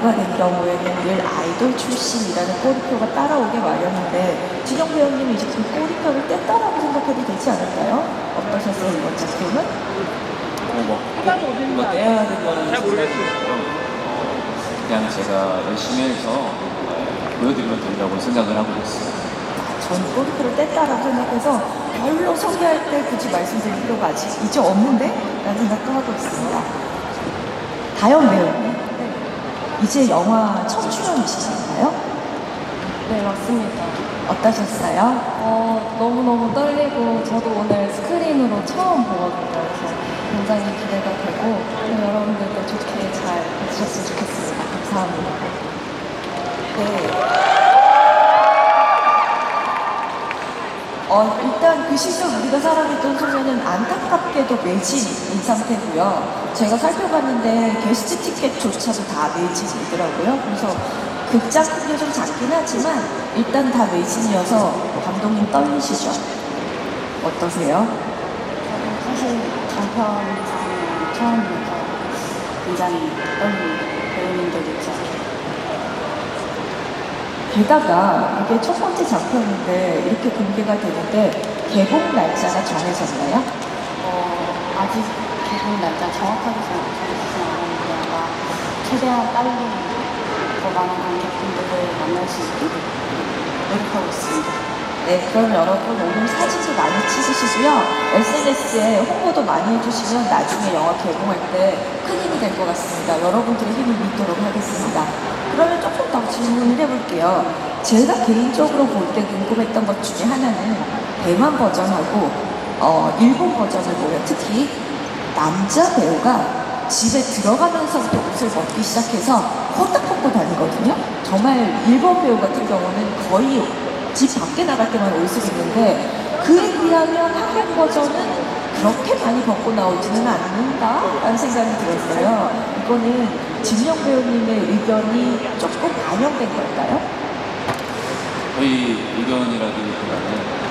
된 경우에는 늘 아이돌 출신이라는 꼬리표가 따라오게 마련인데 진영 배우님이 이제 그 꼬리표를 뗐다라고 생각해도 되지 않을까요? 어떠셨어요 이번 작품은? 뭐, 뭐 떼야 된다는 생각이 그냥 제가 열심히 해서 어, 보여드리면 된다고 생각을 하고 있어요. 전 꼬리표를 뗐다라고 생각해서 별로 소개할 때 굳이 말씀드릴 필요가 아직 이제 없는데? 라는 생각도 하고 있습니다. 다현 배우님, 이제 영화 첫 출연이시잖아요? 네, 맞습니다. 어떠셨어요? 어, 너무너무 떨리고, 저도 오늘 스크린으로 처음 보거든요. 그래서 굉장히 기대가 되고, 또 여러분들도 좋게 잘 봐주셨으면 좋겠습니다. 감사합니다. 네. 어, 일단 그 시절 우리가 살아있던 소녀는 안타깝게도 매진인 상태고요. 제가 살펴봤는데 게스트 티켓조차도 다 매진이더라고요. 그래서 극장 크기가 좀 작긴 하지만 일단 다 매진이어서 감독님 떨리시죠? 어떠세요? 사실 장편상 처음이어서 굉장히 떨리는 있지 않을까. 게다가 이게 첫 번째 작품인데 이렇게 공개가 되는데 개봉 날짜가 정해졌나요? 어, 아직 개봉 날짜 정확하게 정해지진 않았는데 아마 최대한 빨리 더 많은 관객분들을 만날 수 있게 노력하고 있습니다. 네, 그럼 여러분 오늘 사진도 많이 찍으시고요. SNS에 홍보도 많이 해주시면 나중에 영화 개봉할 때 큰 힘이 될 것 같습니다. 여러분들의 힘을 믿도록 하겠습니다. 그러면 조금 더 질문을 해볼게요. 제가 개인적으로 볼 때 궁금했던 것 중에 하나는 대만 버전하고 어, 일본 버전을 보면 특히 남자 배우가 집에 들어가면서부터 옷을 벗기 시작해서 호딱 벗고 다니거든요. 정말 일본 배우 같은 경우는 거의 집 밖에 나갈 때만 옷을 입는데 그에 비하면 한국 버전은 그렇게 많이 벗고 나오지는 않는다라는 생각이 들었어요. 이거는 진영 배우님의 의견이 조금 반영된 걸까요? 저희 의견이라기보다는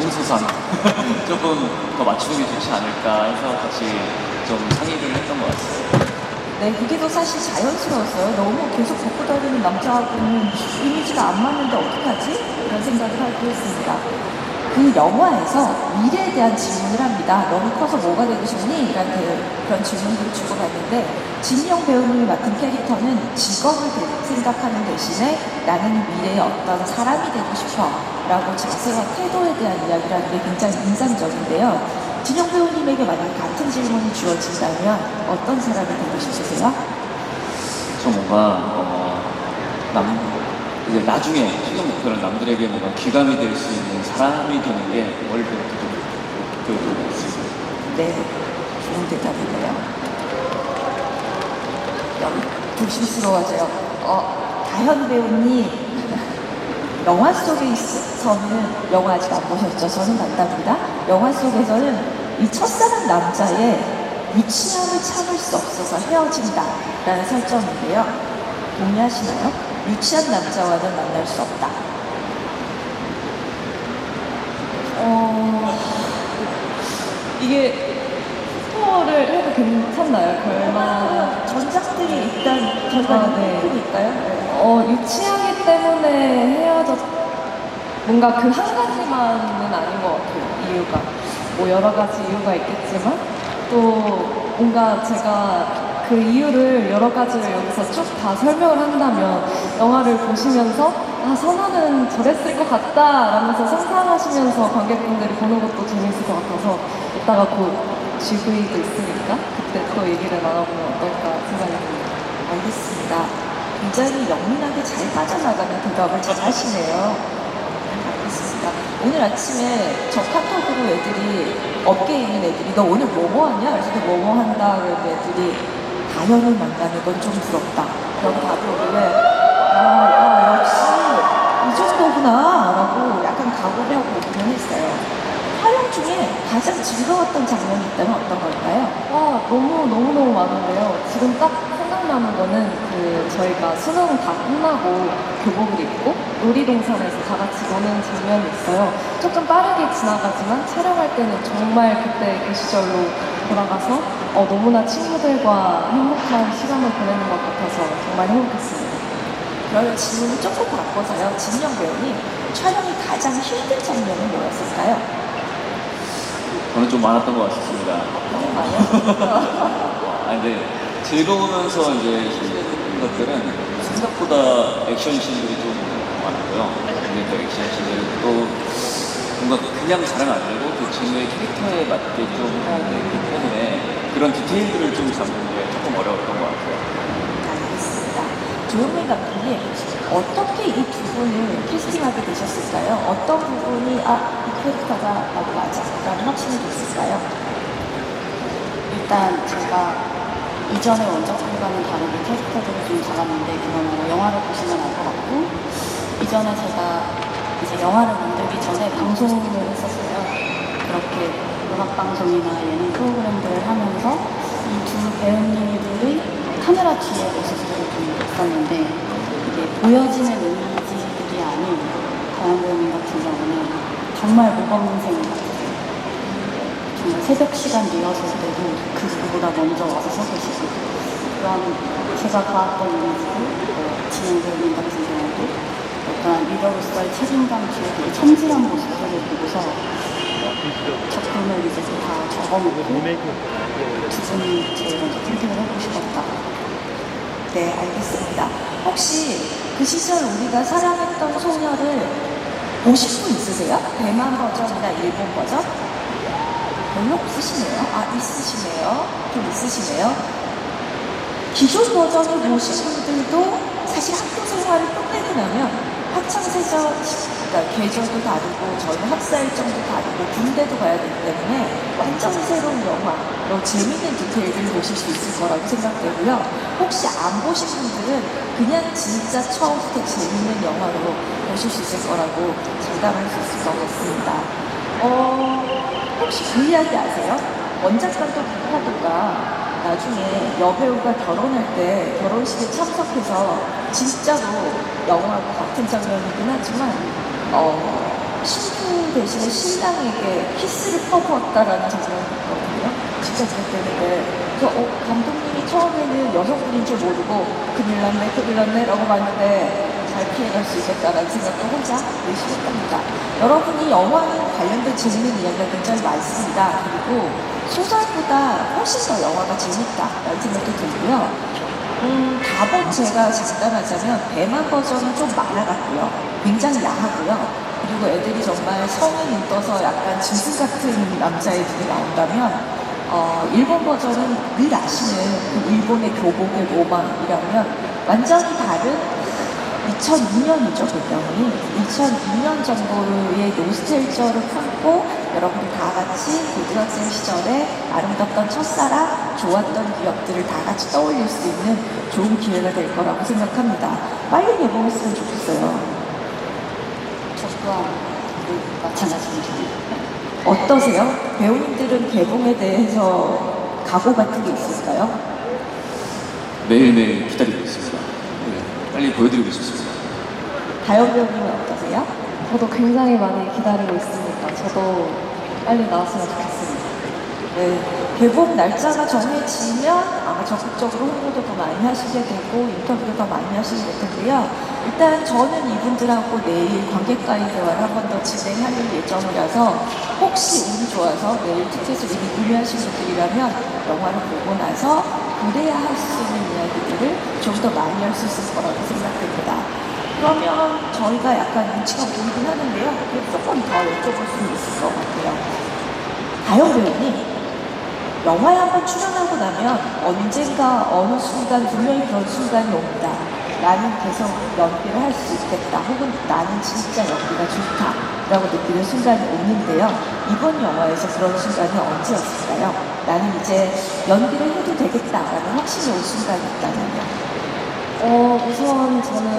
정서상 조금 더 맞추는 게 좋지 않을까 해서 같이 좀 상의를 했던 것 같습니다. 네, 그게 더 사실 자연스러웠어요. 너무 계속 벗고 다니는 남자하고는 이미지가 안 맞는데 어떡하지? 이런 생각을 하기도 했습니다. 그 영화에서 미래에 대한 질문을 합니다. 너무 커서 뭐가 되고 싶니? 라는 대- 그런 질문들을 주고받는데 진영 배우님이 맡은 캐릭터는 직업을 대- 생각하는 대신에 나는 미래의 어떤 사람이 되고 싶어 라고 자세와 태도에 대한 이야기라는 게 굉장히 인상적인데요. 진영 배우님에게 만약 같은 질문이 주어진다면 어떤 사람이 되고 싶으세요? 저 뭔가 어, 남 이제 나중에 최종 목표는 남들에게 뭔가 기감이 될 수 있는 사람이 되는 게 때부터 좀 목표였던 것 같습니다. 네, 좋은 대답이네요. 영, 조심스러워져요. 어, 다현 배우님, 영화 속에 있어서는, 영화 아직 안 보셨죠? 저는 봤답니다. 영화 속에서는 이 첫사랑 남자의 유치함을 참을 수 없어서 헤어진다 라는 설정인데요. 동의하시나요? 유치한 남자와는 만날 수 없다. 어, 이게 스포를 해도 괜찮나요? 결말. 전작들이 일단 결과 아, 네. 크니까요. 어, 유치하기 때문에 헤어졌, 뭔가 그 한 가지만은 아닌 것 같아요, 이유가. 뭐 여러 가지 이유가 있겠지만, 또 뭔가 제가 그 이유를 여러 가지를 여기서 쭉 다 설명을 한다면, 영화를 보시면서, 아, 선아는 저랬을 것 같다, 라면서 상상하시면서 관객분들이 보는 것도 재밌을 것 같아서, 이따가 곧 GV도 있으니까, 그때 또 얘기를 나눠보면 어떨까 생각이 듭니다. 알겠습니다. 굉장히 영민하게 잘 빠져나가는 대답을 잘 하시네요. 알겠습니다. 오늘 아침에 저 카톡으로 애들이, 업계에 있는 애들이, 너 오늘 뭐뭐 하냐? 그래서 뭐뭐 한다. 그래서 애들이, 다현을 만나는 건 좀 부럽다. 그런 답이 오길래, 아, 아, 역시 이 정도구나. 라고 약간 각오를 하고 오기는 했어요. 촬영 중에 가장 즐거웠던 장면이 있다면 어떤 걸까요? 아, 너무, 너무 너무 많은데요. 지금 딱 생각나는 남은 거는 그 저희가 수능 다 끝나고 교복을 입고 놀이동산에서 다 같이 노는 장면이 있어요. 조금 빠르게 지나가지만 촬영할 때는 정말 그때 그 시절로 돌아가서 어, 너무나 친구들과 행복한 시간을 보내는 것 같아서 정말 행복했습니다. 그러면 질문을 조금 바꿔서요. 진영 배우님, 촬영이 가장 힘든 장면은 뭐였을까요? 저는 좀 많았던 것 같습니다. 너무 많아요. 아 근데 즐거우면서 이제 힘든 것들은 생각보다 액션 씬들이 좀 많았고요. 근데 그 액션 씬들은 또 뭔가 그냥 안 되고 그 친구의 캐릭터에 맞게 좀 해야 되기 때문에 그런 디테일들을 좀 잡는 게 조금 어려웠던 것 같아요. 조영민 감독님, 어떻게 이 두 분을 캐스팅하게 되셨을까요? 어떤 부분이, 아, 이 캐릭터가 나도 맞아. 라는 확신이 됐을까요? 일단 제가 이전의 원작들과는 다르게 캐릭터들을 좀 잡았는데 그건 뭐 영화를 보시면 알 것 같고 이전에 제가 이제 영화를 만들기 전에 방송을 했었어요. 그렇게 음악 방송이나 예능 프로그램들을 하면서 이 두 배우님들의 카메라 뒤의 모습들을 좀 봤었는데 이게 보여지는 이미지들이 아닌 다현 배우님 같은 경우는 정말 모범생 같아요. 새벽 시간 리허설 때도 그 누구보다 먼저 와서 서 계시고 그런 제가 봐왔던 이미지도 뭐 진행 배우님 같은 경우도 어떤 리더로서의 책임감 뒤에 천진한 모습들을 보고서 작품을 이제 다 적어놓고 두 분이 제일 먼저 선택을 하고 싶었다. 네, 알겠습니다. 혹시 그 시절 우리가 사랑했던 소녀를 보신 분 있으세요? 대만 버전이나 일본 버전? 별로 없으시네요. 아, 있으시네요. 좀 있으시네요. 기존 버전을 보신 분들도 사실 학교 생활을 끝내고 나면 학창시절 그러니까 계절도 다르고 저희 학사 일정도 다르고 군대도 가야 되기 때문에 완전히 새로운 영화, 뭐 재밌는 디테일들을 보실 수 있을 거라고 생각되고요. 혹시 안 보신 분들은 그냥 진짜 처음부터 재밌는 영화로 보실 수 있을 거라고 장담할 수 있을 것 같습니다. 어, 혹시 그 이야기 아세요? 원작 감독 박하도가 나중에 여배우가 결혼할 때 결혼식에 참석해서 진짜로 영화하고 같은 장면이긴 하지만 어, 신부 대신에 신랑에게 키스를 퍼부었다라는 장면이 있거든요. 진짜 그랬는데 그래서 어, 감독님이 처음에는 여성분인 줄 모르고 큰일 났네 큰일 났네 라고 봤는데 잘 피해갈 수 있겠다라는 생각도 혼자 열심히 했답니다. 여러분이 영화는 관련된 재밌는 이야기가 굉장히 많습니다. 그리고 소설보다 훨씬 더 영화가 재밌다라는 생각도 들고요. 음, 답은 제가 장담하자면 대만 버전은 좀 많아갔고요. 굉장히 야하고요. 그리고 애들이 정말 성인이 떠서 약간 짐승 같은 남자애들이 나온다면 어, 일본 버전은 늘 아시는 그 일본의 교복의 로망이라면 완전히 다른 2002년이죠, 배경이. 2002년 정도의 노스텔저를 품고 여러분들 다 같이 고등학생 시절에 아름답던 첫사랑, 좋았던 기억들을 다 같이 떠올릴 수 있는 좋은 기회가 될 거라고 생각합니다. 빨리 개봉했으면 좋겠어요. 저 또한 마찬가지입니다. 어떠세요? 배우님들은 개봉에 대해서 각오 같은 게 있을까요? 매일매일 기다리고 있습니다. 네, 빨리 보여드리고 싶습니다. 다영 배우님은 어떠세요? 저도 굉장히 많이 기다리고 있으니까 저도 빨리 나왔으면 좋겠습니다. 네, 개봉 날짜가 정해지면 아마 적극적으로 홍보도 더 많이 하시게 되고 인터뷰도 더 많이 하시게 될 텐데요. 일단 저는 이분들하고 내일 관객과의 대화를 한 번 더 진행할 예정이라서 혹시 운이 좋아서 내일 티켓을 이미 구매하신 분들이라면 영화를 보고 나서 그래야 할 수 있는 이야기들을 좀 더 많이 할 수 있을 거라고 생각됩니다. 그러면 저희가 약간 눈치가 보이긴 하는데요. 조금 더 여쭤볼 수 있을 것 같아요. 다영 배우님, 영화에 한번 출연하고 나면 언젠가 어느 순간 분명히 그런 순간이 옵니다. 나는 계속 연기를 할 수 있겠다. 혹은 나는 진짜 연기가 좋다. 라고 느끼는 순간이 오는데요. 이번 영화에서 그런 순간이 언제였을까요? 나는 이제 연기를 해도 되겠다라는 확신이 온 순간이 있다면요. 어, 우선 저는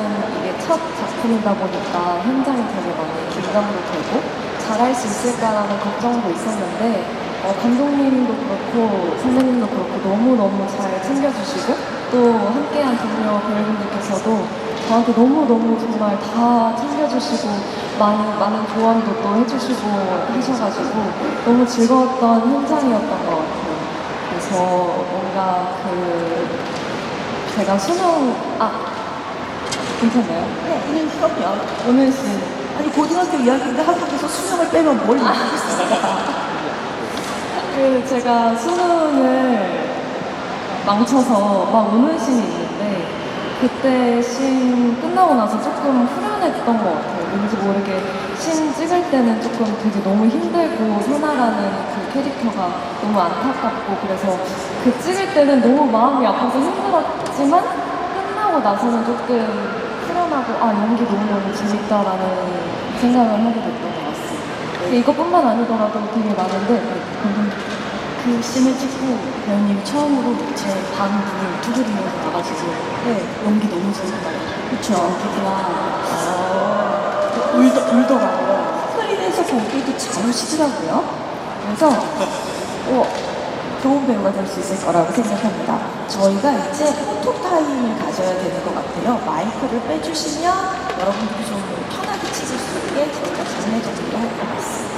이게 첫 작품이다 보니까 현장이 되게 많이 긴장도 되고 잘할 수 있을까라는 걱정도 있었는데 어, 감독님도 그렇고 선배님도 그렇고 너무너무 잘 챙겨주시고 또또 함께한 동료 배우분들께서도 저한테 너무너무 정말 다 챙겨주시고 많은, 많은 조언도 또 해주시고 하셔가지고 너무 즐거웠던 현장이었던 것 같아요. 그래서 뭔가 그 제가 수능 아 괜찮나요? 네, 네, 그럼요. 오늘 씨. 아니, 고등학교 2학년 때 한국에서 수능을 빼면 뭘 못하겠습니까? 그 제가 수능을 망쳐서 막 우는 씬이 있는데 그때 씬 끝나고 나서 조금 후련했던 것 같아요. 왠지 모르게 씬 찍을 때는 조금 되게 너무 힘들고 선아라는 그 캐릭터가 너무 안타깝고 그래서 그 찍을 때는 너무 마음이 아파서 힘들었지만 끝나고 나서는 조금 후련하고 아 연기 너무너무 재밌다라는 생각을 하게 됐던 것 같습니다. 이것뿐만 아니더라도 되게 많은데 네, 그 씬을 찍고 배우님이 처음으로 제 방 문을 두드리면서 나가지고 네. 연기 너무 재밌다고 그쵸. 연기가 울더, 울더라고요. 스크린에서 보기도 잘 오시더라고요. 그래서, 어, 좋은 배우가 될 수 있을 거라고 생각합니다. 저희가 이제 포토 타임을 가져야 되는 것 같아요. 마이크를 빼주시면 여러분들이 좀 편하게 찍을 수 있게 저희가 정리를 할것 같습니다.